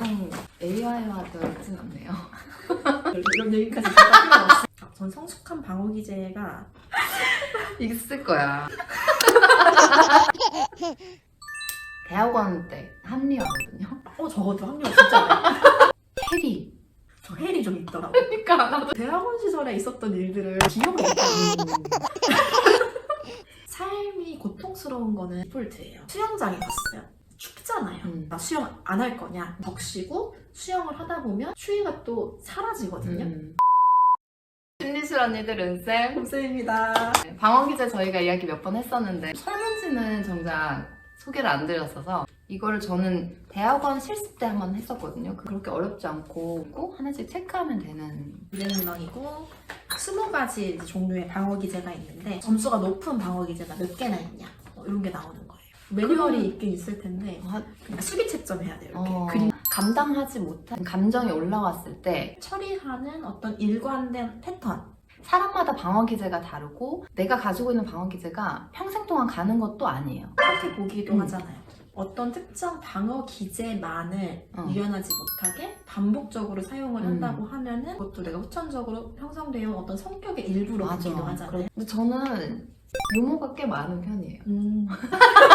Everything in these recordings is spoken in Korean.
보통 AI화 되어 있진 않네요. 이런 얘기까지 없어. 전 성숙한 방어 기제가 있을 거야. 대학원 때 합리화거든요. 어 저것도 합리화 진짜 해. 해리. 저 헬이 좀 있더라고. 그러니까 나도. 대학원 시절에 있었던 일들을 기억이 안 나. 삶이 고통스러운 거는 디폴트예요. 수영장에 갔어요. 춥잖아요. 음. 나 수영 안 할 거냐? 덕시고 수영을 하다 보면 추위가 또 사라지거든요. 음. 심리실 언니들 은 쌤. 감사합니다. 방어 기제 저희가 이야기 몇 번 했었는데 설문지는 정작 소개를 안 드렸어서 이거를 저는 대학원 실습 때 한번 했었거든요. 그렇게 어렵지 않고 꼭 하나씩 체크하면 되는 200명이고 20가지 종류의 방어 기제가 있는데 점수가 높은 방어 기제가 몇 개나 있냐 뭐 이런 게 나오는 거예요. 매뉴얼이 그럼- 있긴 있을 텐데 아, 그냥 수비 채점 해야 돼요. 이렇게 어, 그림 감당하지 못한 감정이 올라왔을 때 처리하는 어떤 일관된 패턴 사람마다 방어 기제가 다르고 내가 가지고 있는 방어 기제가 평생 동안 가는 것도 아니에요. 그렇게 보기도 음. 하잖아요. 어떤 특정 방어 기제만을 어. 유연하지 못하게 반복적으로 사용을 음. 한다고 하면은 그것도 내가 후천적으로 형성되어 온 어떤 성격의 일부로 보기도 하잖아요. 근데 저는 유머가 꽤 많은 편이에요. 음.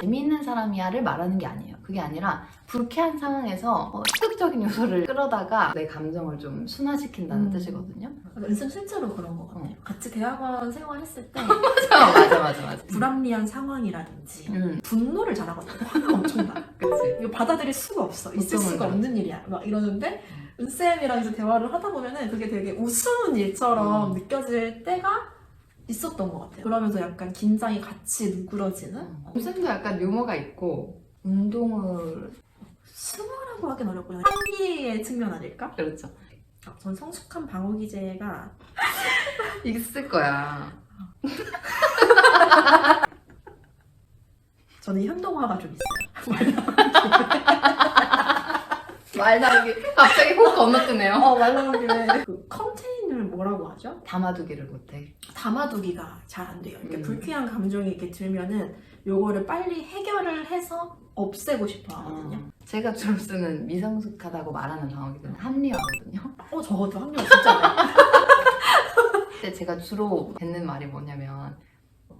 재미있는 사람이야를 말하는 게 아니에요. 그게 아니라 불쾌한 상황에서 어, 희극적인 요소를 끌어다가 내 감정을 좀 순화시킨다는 음. 뜻이거든요. 은근 실제로 그런 것 같아요. 어. 같이 대학원 생활했을 때 맞아, 맞아, 맞아, 맞아. 불합리한 상황이라든지 음, 분노를 잘하거든요. 화가 엄청 나. 그치. 이거 받아들일 수가 없어. 있을 보통은 수가 그렇지. 없는 일이야. 막 이러는데 은쌤이랑 이제 대화를 하다 보면은 그게 되게 우스운 일처럼 음. 느껴질 때가 있었던 것 같아요. 그러면서 약간 긴장이 같이 누그러지는 쌤도 약간 유머가 있고 운동을 승화라고 하긴 어렵고요. 한기의 측면 아닐까? 그렇죠. 아, 전 성숙한 방어 기제가 있을 거야. 저는 현동화가 좀 있어요. 말 나르기 갑자기 훅 건너뜨네요. 어, 말 김에 그 컨테이너를 뭐라고 하죠? 담아두기를 못해. 담아두기가 잘 안 돼요. 이렇게 음. 불쾌한 감정이 이렇게 들면은 요거를 빨리 해결을 해서 없애고 싶어 하거든요. 어, 제가 주로 쓰는 미성숙하다고 말하는 방어 기제는 합리화거든요. 어, 저것도 합리화 진짜. 근데 제가 주로 뱉는 말이 뭐냐면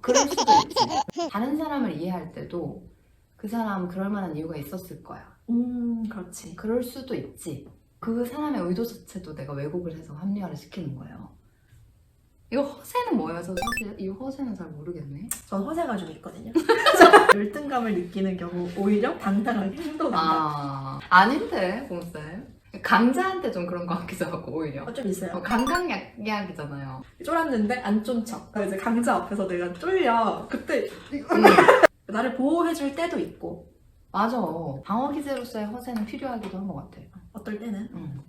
그럴 수도 있지. 다른 사람을 이해할 때도 그 사람 그럴 만한 이유가 있었을 거야. 음, 그렇지. 그럴 수도 있지. 그 사람의 의도 자체도 내가 왜곡을 해서 합리화를 시키는 거예요. 이거 허세는 뭐예요? 저 사실 이 허세는 잘 모르겠네. 전 허세가 좀 있거든요. 열등감을 느끼는 경우 오히려 당당하게 행동한다. 아 아닌데 곰쌤. 강자한테 좀 그런 거 같기도 하고 오히려. 어, 좀 있어요. 어, 강강약약이잖아요. 쫄았는데 안 쫀 척. 그러니까 이제 강자 앞에서 내가 쫄려. 그때 음, 나를 보호해줄 때도 있고 맞아. 방어 기제로서의 허세는 필요하기도 한 것 같아. 어떨 때는 음.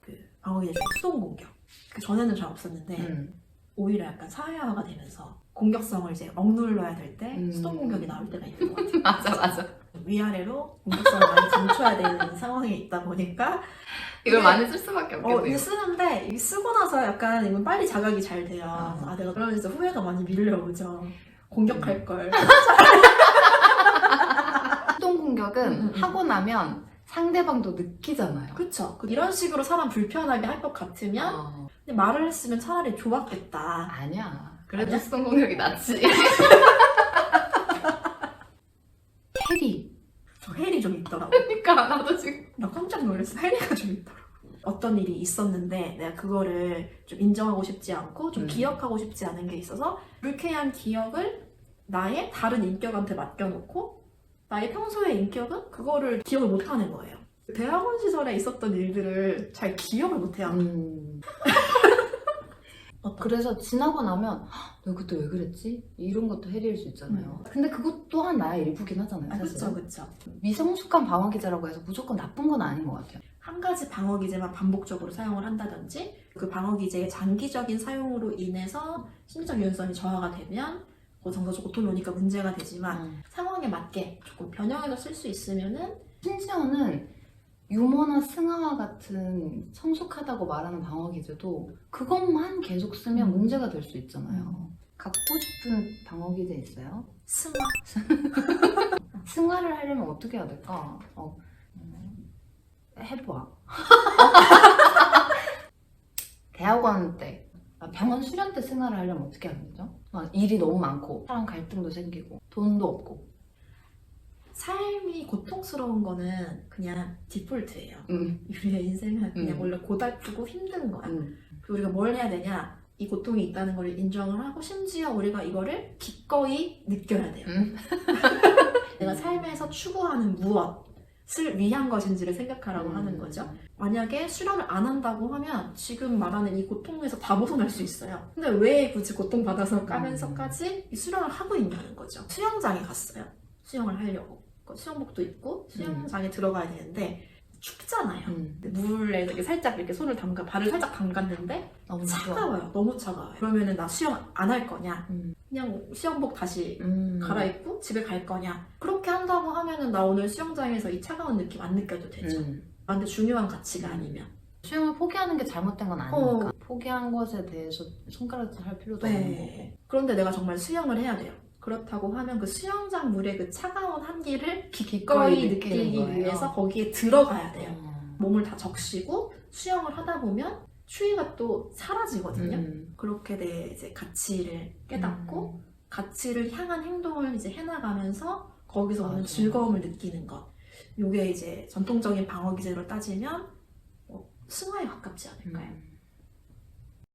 그 방어기제 수동 공격. 그 전에는 잘 없었는데 음. 오히려 약간 사회화가 되면서 공격성을 이제 억눌러야 될 때 음. 수동 공격이 나올 때가 있는 것 같아요. 맞아 맞아. 위아래로 공격성을 많이 감춰야 되는 상황에 있다 보니까 이걸 이게- 많이 쓸 수밖에 어, 없겠네요. 이거 쓰는데 쓰고 나서 약간 이건 빨리 자각이 잘 돼요. 아. 아, 내가 그러면 진짜 후회가 많이 밀려오죠. 공격할 음. 걸. 수동 공격은 음, 음, 음. 하고 나면 상대방도 느끼잖아요. 그쵸. 그 이런 식으로 사람 불편하게 할 것 같으면 어, 근데 말을 했으면 차라리 좋았겠다. 아니야. 그래도 아니야? 공격이 낫지. 해리. 저 헬이 좀 있더라고. 그러니까 나도 지금. 나 깜짝 놀랐어. 헬리가 좀 있더라고. 어떤 일이 있었는데 내가 그거를 좀 인정하고 싶지 않고 좀 음. 기억하고 싶지 않은 게 있어서 불쾌한 기억을 나의 다른 인격한테 맡겨놓고 나의 평소의 인격은 그거를 기억을 못하는 거예요. 대학원 시절에 있었던 일들을 잘 기억을 못해요. 음. 그래서 지나고 나면 "헉, 내가 그때 왜 그랬지? 이런 것도 해리일 수 있잖아요. 근데 그것 또한 나의 일부긴 하잖아요. 아, 사실. 그쵸, 그쵸. 미성숙한 방어 기제라고 해서 무조건 나쁜 건 아닌 것 같아요. 한 가지 방어 기제만 반복적으로 사용을 한다든지 그 방어 기제의 장기적인 사용으로 인해서 심리적 유연성이 저하가 되면 뭐 정서적 고통이 오니까 문제가 되지만 음. 상황에 맞게 조금 변형해서 쓸 수 있으면은 심지어는 유머나 승하와 같은 성숙하다고 말하는 방어 기제도 그것만 계속 쓰면 음. 문제가 될 수 있잖아요. 갖고 싶은 방어 기제 있어요? 스마 승화를 하려면 어떻게 해야 될까? 어, 음, 해봐. 대학원 때 아, 병원 수련 때 생활을 하려면 어떻게 하는 거죠? 막 일이 너무 많고 사람 갈등도 생기고 돈도 없고. 삶이 고통스러운 거는 그냥 디폴트예요. 음, 우리의 인생은 그냥 음. 원래 고달프고 힘든 거야. 음, 우리가 뭘 해야 되냐? 이 고통이 있다는 걸 인정을 하고 심지어 우리가 이거를 기꺼이 느껴야 돼요. 음. 내가 삶에서 추구하는 무엇 을 위한 것인지를 생각하라고 음. 하는 거죠. 만약에 수련을 안 한다고 하면 지금 말하는 이 고통에서 다 벗어날 수 있어요. 근데 왜 굳이 고통받아서 까면서까지 이 수련을 하고 있냐는 거죠. 수영장에 갔어요. 수영을 하려고. 그 수영복도 입고 수영장에 들어가야 되는데 춥잖아요. 음. 물에 이렇게 살짝 이렇게 손을 담가 발을 살짝 담갔는데 너무 좋아. 차가워요. 너무 차가워요. 그러면은 나 수영 안할 거냐? 음. 그냥 수영복 다시 음. 갈아입고 집에 갈 거냐? 그렇게 한다고 하면은 나 오늘 수영장에서 이 차가운 느낌 안 느껴도 되죠. 음. 나한테 중요한 가치가 아니면. 수영을 포기하는 게 잘못된 건 아니니까 포기한 것에 대해서 손가락질 할 필요도 없는 거고 네. 그런데 내가 정말 수영을 해야 돼요. 그렇다고 하면 그 수영장 물의 그 차가운 한기를 기꺼이 느끼기. 위해서 거기에 들어가야 돼요. 어. 몸을 다 적시고 수영을 하다 보면 추위가 또 사라지거든요. 음. 그렇게 내 이제 가치를 깨닫고 가치를 향한 행동을 이제 해나가면서 거기서 오는. 즐거움을 느끼는 것. 요게 이제 전통적인 방어 기제로 따지면 뭐 승화에 가깝지 않을까요? 음.